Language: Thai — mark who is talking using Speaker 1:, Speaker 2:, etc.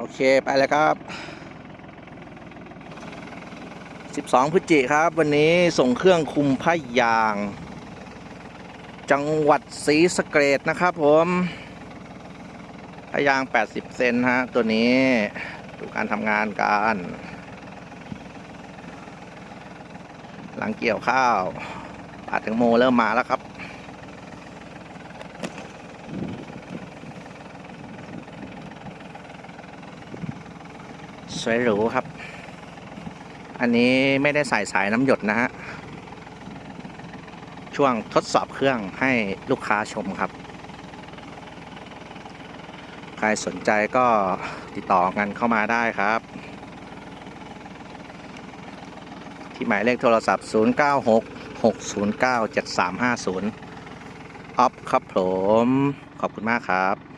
Speaker 1: โอเคไปแล้วครับ 12พฤศจิครับ วันนี้ส่งเครื่องคุมผ้ายาง จังหวัดศรีสะเกดนะครับผมผ้ายาง 80 เซนฮะ ตัวนี้ดูการทำงานกัน หลังเกี่ยวข้าวปาดถึงโมเริ่มมาแล้วครับ สวยหรูครับ อันนี้ไม่ได้ใส่สายน้ำหยดนะฮะ ช่วงทดสอบเครื่องให้ลูกค้าชมครับ ใครสนใจก็ติดต่อกันเข้ามาได้ครับ ที่หมายเลขโทรศัพท์ 096 609 7350ออฟครับผม ขอบคุณมากครับ